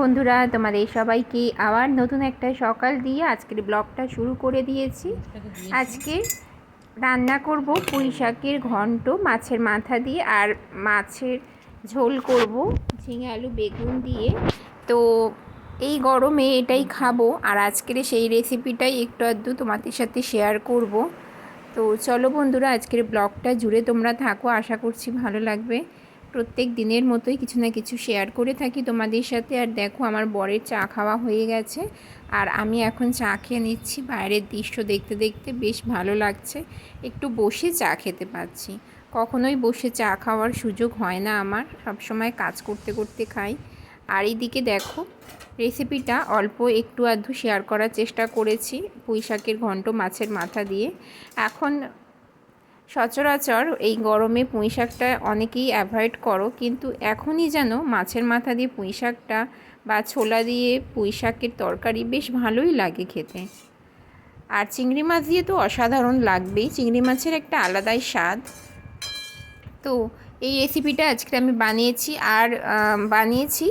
বন্ধুরা, তোমাদের সবাইকে আবার নতুন একটা সকাল দিয়ে আজকের ব্লগটা শুরু করে দিয়েছি। আজকে রান্না করব পুঁই শাকের ঘন্ট, মাছের মাথা দিয়ে, আর মাছের ঝোল করব ঝিঙে আলু বেগুন দিয়ে। তো এই গরমে এটাই খাব, আর আজকের সেই রেসিপিটাই একটু আধটু তোমাদের সাথে শেয়ার করব। তো চলো বন্ধুরা, আজকের ব্লগটা জুড়ে তোমরা থাকো, আশা করছি ভালো লাগবে। প্রত্যেক দিনের মতোই কিছু না কিছু শেয়ার করে থাকি তোমাদের সাথে। আর দেখো, আমার বরের চা খাওয়া হয়ে গেছে। আর আমি এখন চা খেয়ে নিচ্ছি। বাইরের দৃশ্য দেখতে দেখতে বেশ ভালো লাগছে। একটু বসে চা খেতে পাচ্ছি। কখনোই বসে চা খাওয়ার সুযোগ হয় না আমার। সবসময় কাজ করতে করতে খাই। আর এইদিকে দেখো রেসিপিটা অল্প একটু আধটু শেয়ার করার চেষ্টা করেছি। পুঁই শাকের ঘন্ট মাছের মাথা দিয়ে। এখন সচরাচর এই গরমে পুঁই শাকটা অনেকেই অ্যাভয়েড করো, কিন্তু এখনই যেন মাছের মাথা দিয়ে পুঁই শাকটা বা ছোলা দিয়ে পুঁই শাকের তরকারি বেশ ভালোই লাগে খেতে। আর চিংড়ি মাছ দিয়ে তো অসাধারণ লাগবেই, চিংড়ি মাছের একটা আলাদাই স্বাদ। তো এই রেসিপিটা আজকে আমি বানিয়েছি, আর বানিয়েছি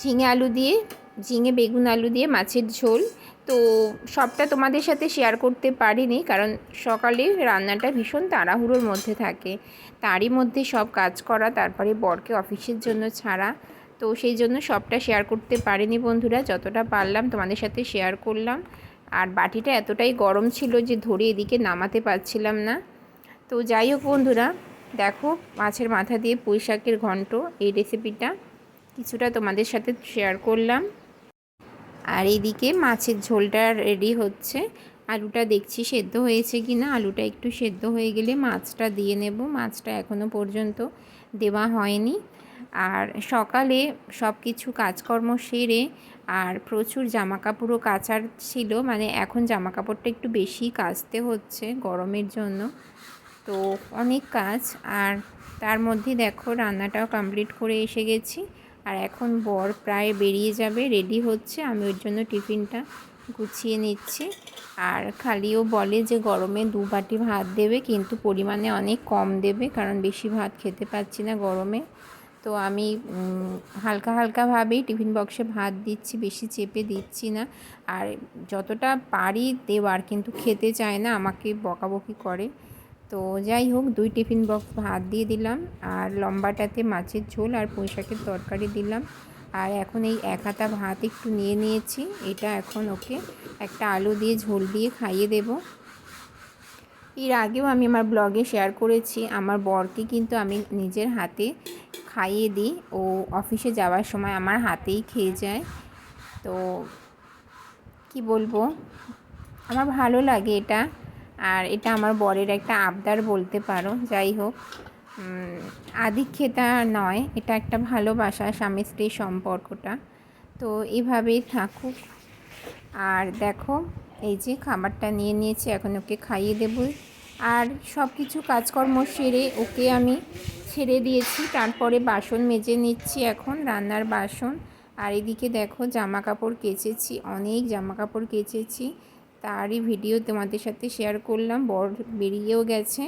ঝিঙে আলু দিয়ে, ঝিঙে বেগুন আলু দিয়ে মাছের ঝোল। তো সবটা তোমাদের সাথে শেয়ার করতে পারিনি, কারণ সকালে রান্নাটা ভীষণ তাড়াহুড়োর মধ্যে থাকে। তারই মধ্যে সব কাজ করা, তারপরে বরকে অফিসের জন্য ছাড়া। তো সেই জন্য সবটা শেয়ার করতে পারিনি বন্ধুরা, যতটা পারলাম তোমাদের সাথে শেয়ার করলাম। আর বাটিটা এতটাই গরম ছিল যে ধরে এদিকে নামাতে পারছিলাম না। তো যাই হোক বন্ধুরা, দেখো মাছের মাথা দিয়ে পুঁই শাকের ঘন্ট, এই রেসিপিটা কিছুটা তোমাদের সাথে শেয়ার করলাম। আর এইদিকে মাছের ঝোলটা রেডি হচ্ছে। আলুটা দেখছি সেদ্ধ হয়েছে কি না আলুটা একটু সেদ্ধ হয়ে গেলে মাছটা দিয়ে নেব। মাছটা এখনও পর্যন্ত দেওয়া হয়নি। আর সকালে সব কিছু কাজকর্ম সেরে আর প্রচুর জামা কাপড়ও কাচার ছিল। মানে এখন জামা কাপড়টা একটু বেশি কাচতে হচ্ছে গরমের জন্য। তো অনেক কাজ। আর তার মধ্যে দেখো রান্নাটাও কমপ্লিট করে এসে গেছি। আর এখন বর প্রায় বেরিয়ে যাবে রেডি হচ্ছে। আমি ওর জন্য টিফিনটা গুছিয়ে নিচ্ছি। আর খালিও বলে যে গরমে দু বাটি ভাত দেবে, কিন্তু পরিমাণে অনেক কম দেবে, কারণ বেশি ভাত খেতে পাচ্ছি না গরমে। তো আমি হালকা হালকাভাবেই টিফিন বক্সে ভাত দিচ্ছি, বেশি চেপে দিচ্ছি না। আর যতটা পারি দেওয়ার, কিন্তু খেতে চায় না, আমাকে বকাবকি করে। তো যাই হোক, দুই টিফিন বক্স ভাত দিয়ে দিলাম, আর লম্বাটাতে মাছের ঝোল আর পুঁইশাকের তরকারি দিলাম। আর এখন এই এক হাতা ভাত একটু নিয়ে নিয়েছি, এটা এখন ওকে একটা আলু দিয়ে ঝোল দিয়ে খাইয়ে দেব। এর আগেও আমি আমার ব্লগে শেয়ার করেছি, আমার বরকে কিন্তু আমি নিজের হাতে খাইয়ে দিই, ও অফিসে যাওয়ার সময় আমার হাতেই খেয়ে যায়। তো কি বলব, আমার ভালো লাগে এটা। আর এটা আমার বরের একটা আবদার বলতে পারো, যাই হোক। আদিক্ষেতা নয়, এটা একটা ভালোবাসা, স্বামী স্ত্রীর সম্পর্কটা। তো এভাবেই থাকুক। আর দেখো, এই যে খাবারটা নিয়ে নিয়েছি, এখন ওকে খাইয়ে দেব। আর সব কিছু কাজকর্ম সেরে ওকে আমি ছেড়ে দিয়েছি, তারপরে বাসন মেজে নিচ্ছি এখন, রান্নার বাসন। আর এদিকে দেখো জামা কাপড় কেচেছি, অনেক জামা কাপড় কেচেছি। তারই ভিডিও তোমাদের সাথে শেয়ার করলাম। বর বেরিয়েও গেছে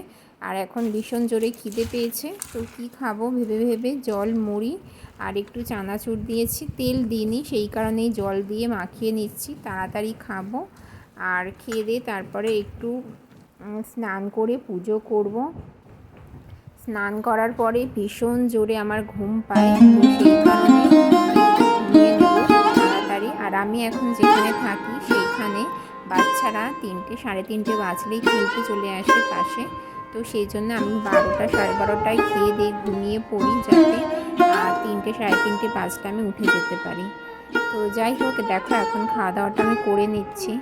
আর এখন ভীষণ জোরে খিদে পেয়েছে। তো কি খাব ভেবে ভেবে? জল, মুড়ি আর একটু চানাচুর দিয়েছি। তেল দিইনি, সেই কারণেই জল দিয়ে মাখিয়ে নিচ্ছি। তাড়াতাড়ি খাব আর খেয়ে দিয়ে তারপরে একটু স্নান করে পুজো করব। স্নান করার পরে ভীষণ জোরে আমার ঘুম পায়। তাড়াতাড়ি। আর আমি এখন যেখানে থাকি সেইখানে বাচ্চারা তিনটে, সাড়ে তিনটে বাজলেই খেলতে চলে আসে পাশে। তো সেই জন্য আমি বারোটা, সাড়ে বারোটায় খেয়ে দিয়ে ঘুমিয়ে পড়ি যাতে, আর তিনটে, সাড়ে তিনটে বাজটা আমি উঠে যেতে পারি। তো যাই হোক, দেখো এখন খাওয়া দাওয়াটা আমি করে নিচ্ছি।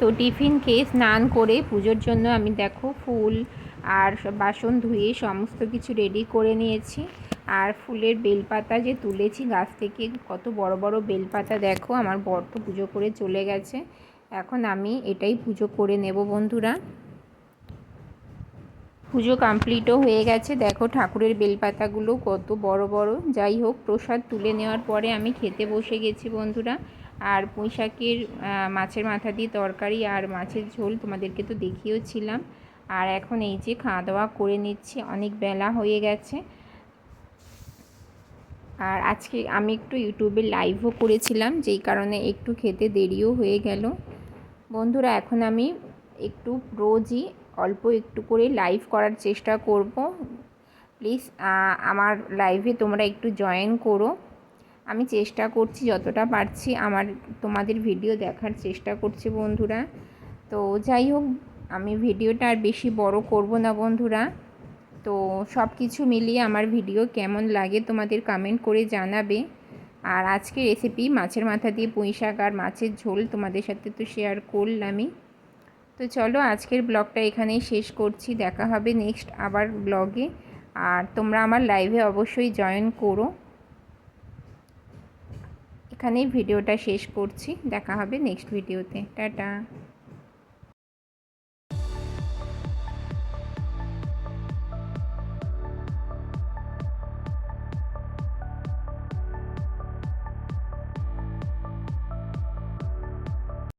তো টিফিন খেয়ে স্নান করে পুজোর জন্য আমি দেখো ফুল আর বাসন ধুয়ে সমস্ত কিছু রেডি করে নিয়েছি। আর ফুলের বেলপাতা যে তুলেছি গাছ থেকে, কত বড় বড় বেলপাতা দেখো, আমার বর তো পুজো করে চলে গেছে। এখন আমি এটাই পুজো করে নেব বন্ধুরা। পুজো কমপ্লিটও হয়ে গেছে। দেখো ঠাকুরের বেলপাতাগুলো কত বড় বড়। যাই হোক, প্রসাদ তুলে নেওয়ার পরে আমি খেতে বসে গেছি বন্ধুরা। আর পুঁইশাকের মাছের মাথা দিয়ে তরকারি আর মাছের ঝোল তোমাদেরকে তো দেখিয়েওছিলাম। আর এখন এই যে খাওয়া দাওয়া করে নিচ্ছি, অনেক বেলা হয়ে গেছে। আর আজকে আমি একটু ইউটিউবে লাইভও করেছিলাম, যেই কারণে একটু খেতে দেরিও হয়ে গেল। বন্ধুরা, এখন আমি একটু রোজই অল্প একটু করে লাইভ করার চেষ্টা করব। প্লিজ আমার লাইভে তোমরা একটু জয়েন করো। আমি চেষ্টা করছি যতটা পারছি আমার, তোমাদের ভিডিও দেখার চেষ্টা করছি বন্ধুরা। তো যাই হোক, আমি ভিডিওটা আর বেশি বড় করব না বন্ধুরা। তো সব কিছু মিলিয়ে আমার ভিডিও কেমন লাগে তোমাদের কমেন্ট করে জানাবে। আর আজকে রেসিপি মাছের মাথা দিয়ে পুঁই শাক আর মাছের ঝোল তোমাদের সাথে তো শেয়ার করলামই। তো চলো আজকের ব্লগটা এখানেই শেষ করছি। দেখা হবে নেক্সট আবার ব্লগে আর তোমরা আমার লাইভে অবশ্যই জয়েন করো। এখানেই ভিডিওটা শেষ করছি। দেখা হবে নেক্সট ভিডিওতে টাটা।